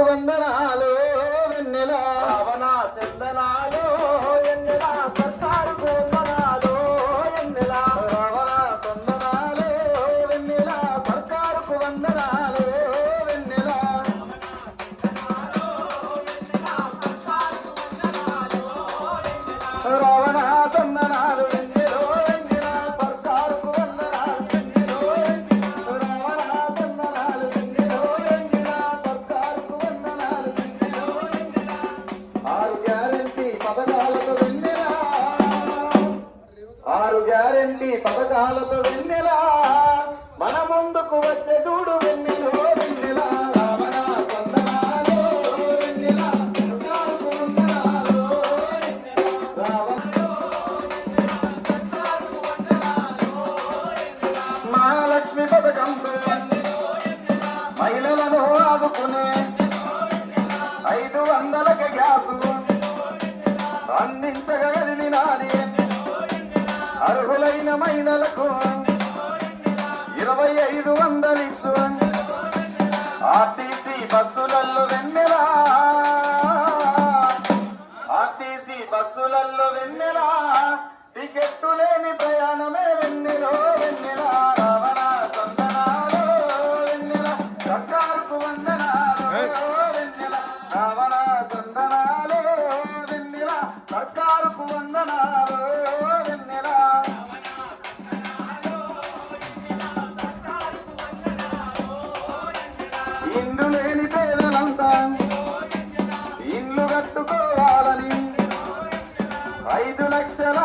వందనాలు వెన్నెల? రావణ చందనాలు ఎన్నెల సర్కారుకు వందనాలు ఎన్నెల రావణ చందనాలు వెన్నెల? సర్కారుకు వందనాలు వెన్నెల? రావణ పథకాలతో వెన్నెల మన ముందుకు వచ్చే చూడు వెన్నెలో వెన్నెల? రావణ చందనాలు వెన్నెల? సర్కారుకు మహాలక్ష్మి పథకంతో మహిళలను ఆదుకునే ఐదు వందలకి గ్యాసు. అందించగ కదిలినాది అర్హులైన మహిళలకు ఇరవై ఐదు వందలిచ్చు. ఆర్టీసీ బస్సులల్లో వెన్నెలా. ఆర్టీసీ బస్సులల్లో వెన్నెలా. టికెట్టు లేని ప్రయాణమే సర్కారుకు వందనాలు. వెన్నెల లేని పేదలంతా ఇండ్లు కట్టుకోవాలని ఐదు లక్షల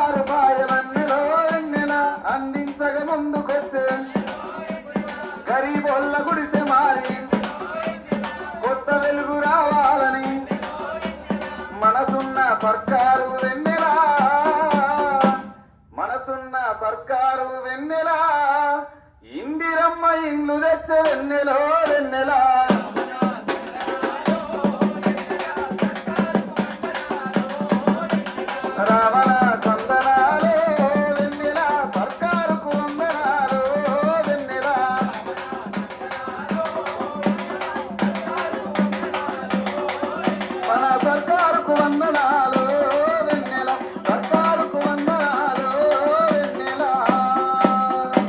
ఇండ్లు వెన్నెలో